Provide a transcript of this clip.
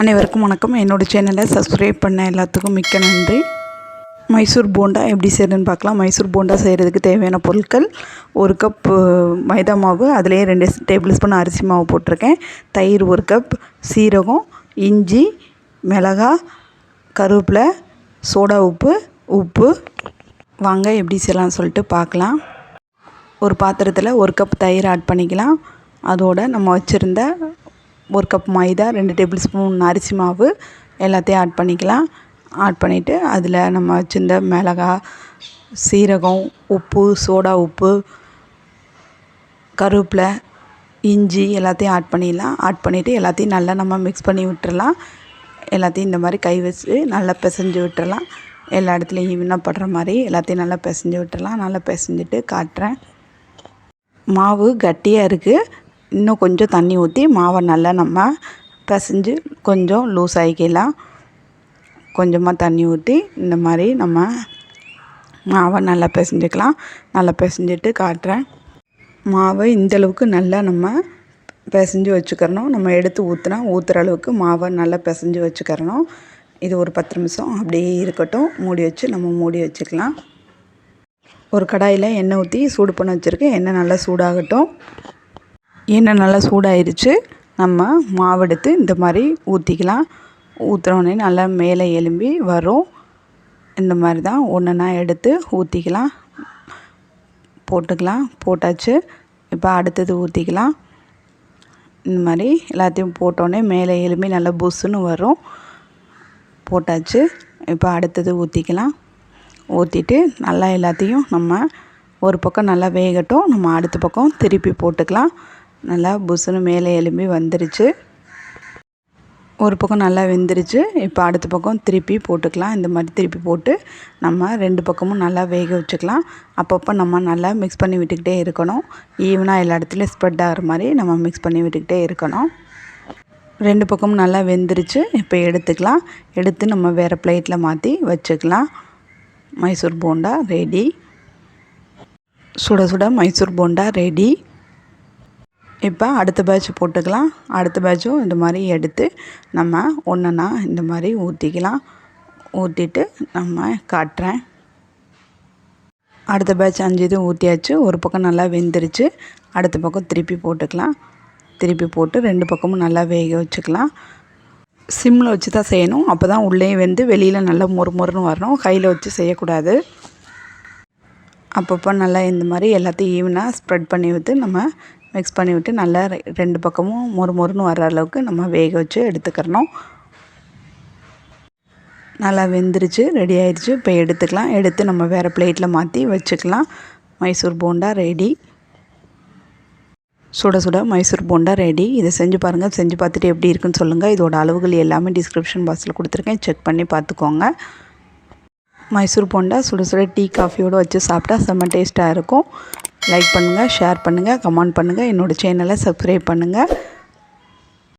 அனைவருக்கும் வணக்கம். என்னோடய சேனலை சப்ஸ்கிரைப் பண்ண எல்லாத்துக்கும் மிக்க நன்றி. மைசூர் போண்டா எப்படி செய்யறதுன்னு பார்க்கலாம். மைசூர் போண்டா செய்கிறதுக்கு தேவையான பொருட்கள் ஒரு கப் மைதா மாவு அதுலேயே ரெண்டு டேபிள் ஸ்பூன் அரிசி மாவு போட்டிருக்கேன். தயிர் ஒரு கப் சீரகம் இஞ்சி மிளகா கருவேப்பிலை சோடா உப்பு உப்பு. வாங்க எப்படி செய்யலாம்னு சொல்லிட்டு பார்க்கலாம். ஒரு பாத்திரத்தில் ஒரு கப் தயிர் ஆட் பண்ணிக்கலாம். அதோட நம்ம வச்சுருந்த ஒரு கப் மைதா ரெண்டு டேபிள் ஸ்பூன் அரிசி மாவு எல்லாத்தையும் ஆட் பண்ணிக்கலாம். ஆட் பண்ணிவிட்டு அதில் நம்ம வச்சுருந்த மிளகா சீரகம் உப்பு சோடா உப்பு கருவேப்பிலை இஞ்சி எல்லாத்தையும் ஆட் பண்ணிடலாம். ஆட் பண்ணிவிட்டு எல்லாத்தையும் நல்லா நம்ம மிக்ஸ் பண்ணி விட்டுறலாம். எல்லாத்தையும் இந்த மாதிரி கை வச்சு நல்லா பிசைஞ்சு விட்டுறலாம். எல்லா இடத்துலையும் ஈவனாக படுற மாதிரி எல்லாத்தையும் நல்லா பிசைஞ்சு விட்டுறலாம். நல்லா பிசைஞ்சிட்டு காட்டுறேன். மாவு கட்டியாக இருக்குது இன்னும் கொஞ்சம் தண்ணி ஊற்றி மாவை நல்லா நம்ம பிசைஞ்சு கொஞ்சம் லூஸ் ஆகிக்கலாம் கொஞ்சமாக தண்ணி ஊற்றி இந்த மாதிரி நம்ம மாவை நல்லா பிசைஞ்சிக்கலாம். நல்லா பிசைஞ்சிட்டு காட்டுறேன். மாவை இந்தளவுக்கு நல்லா நம்ம பிசைஞ்சு வச்சுக்கிறணும். நம்ம எடுத்து ஊற்றினா ஊற்றுற அளவுக்கு மாவை நல்லா பிசைஞ்சு வச்சுக்கிறணும். இது ஒரு பத்து நிமிஷம் அப்படியே இருக்கட்டும். மூடி வச்சு நம்ம மூடி வச்சுக்கலாம். ஒரு கடாயில் எண்ணெய் ஊற்றி சூடு பண்ண வச்சுருக்கேன். எண்ணெய் நல்லா சூடாகட்டும். எண்ணெய் நல்லா சூடாயிருச்சு. நம்ம மாவெடுத்து இந்த மாதிரி ஊற்றிக்கலாம் ஊற்றுனோடனே நல்லா மேலே எலும்பி வரும். இந்த மாதிரி தான் ஒன்றுனா எடுத்து ஊற்றிக்கலாம் போட்டுக்கலாம். போட்டாச்சு. இப்போ அடுத்தது ஊற்றிக்கலாம் இந்த மாதிரி எல்லாத்தையும் போட்டோடனே மேலே எலும்பி நல்லா புஸ்ஸுன்னு வரும். போட்டாச்சு. இப்போ அடுத்தது ஊற்றிக்கலாம் ஊற்றிட்டு நல்லா எல்லாத்தையும் நம்ம ஒரு பக்கம் நல்லா வேகட்டும். நம்ம அடுத்த பக்கம் திருப்பி போட்டுக்கலாம். நல்லா புசுன்னு மேலே எலும்பி வந்துருச்சு. ஒரு பக்கம் நல்லா வெந்துருச்சு. இப்போ அடுத்த பக்கம் திருப்பி போட்டுக்கலாம். இந்த மாதிரி திருப்பி போட்டு நம்ம ரெண்டு பக்கமும் நல்லா வேக வச்சுக்கலாம். அப்பப்போ நம்ம நல்லா மிக்ஸ் பண்ணி விட்டுக்கிட்டே இருக்கணும். ஈவனாக எல்லா இடத்துலையும் ஸ்ப்ரெட் ஆகிற மாதிரி நம்ம மிக்ஸ் பண்ணி விட்டுக்கிட்டே இருக்கணும். ரெண்டு பக்கமும் நல்லா வெந்துருச்சு. இப்போ எடுத்துக்கலாம். எடுத்து நம்ம வேறு பிளேட்டில் மாற்றி வச்சுக்கலாம். மைசூர் போண்டா ரெடி சுட சுட மைசூர் போண்டா ரெடி இப்போ அடுத்த பேட்ச் போட்டுக்கலாம். அடுத்த பேட்சும் இந்த மாதிரி எடுத்து நம்ம ஒன்றுனா இந்த மாதிரி ஊற்றிக்கலாம் ஊற்றிட்டு நம்ம காட்டுறேன். அடுத்த பேட்ச் அஞ்சு இது ஊற்றியாச்சு ஒரு பக்கம் நல்லா வெந்துருச்சு. அடுத்த பக்கம் திருப்பி போட்டுக்கலாம். திருப்பி போட்டு ரெண்டு பக்கமும் நல்லா வேக வச்சுக்கலாம். சிம்மில் வச்சு தான் செய்யணும். அப்போ தான் உள்ளே வெந்து வெளியில் நல்லா மொறு மொறுன்னு வரணும். கையில் வச்சு செய்யக்கூடாது. அப்பப்போ நல்லா இந்த மாதிரி எல்லாத்தையும் ஈவனாக ஸ்ப்ரெட் பண்ணி விட்டு நம்ம மிக்ஸ் பண்ணி விட்டு நல்லா ரெண்டு பக்கமும் மொறு மொறுன்னு வர அளவுக்கு நம்ம வேக வச்சு எடுத்துக்கிறணும். நல்லா வெந்துருச்சு ரெடி ஆயிடுச்சு இப்போ எடுத்துக்கலாம். எடுத்து நம்ம வேறு பிளேட்டில் மாற்றி வச்சுக்கலாம். மைசூர் போண்டா ரெடி சுட சுட மைசூர் போண்டா ரெடி இதை செஞ்சு பாருங்கள் செஞ்சு பார்த்துட்டு எப்படி இருக்குன்னு சொல்லுங்கள் இதோட அளவுகள் எல்லாமே டிஸ்கிரிப்ஷன் பாக்ஸில் கொடுத்துருக்கேன். செக் பண்ணி பார்த்துக்கோங்க. மைசூர் போண்டா சுட சுட டீ காஃபியோடு வச்சு சாப்பிட்டா செம்ம டேஸ்ட்டாக இருக்கும். லைக் பண்ணுங்கள் ஷேர் பண்ணுங்கள் கமெண்ட் பண்ணுங்கள் என்னோடய சேனலை சப்ஸ்கிரைப் பண்ணுங்கள்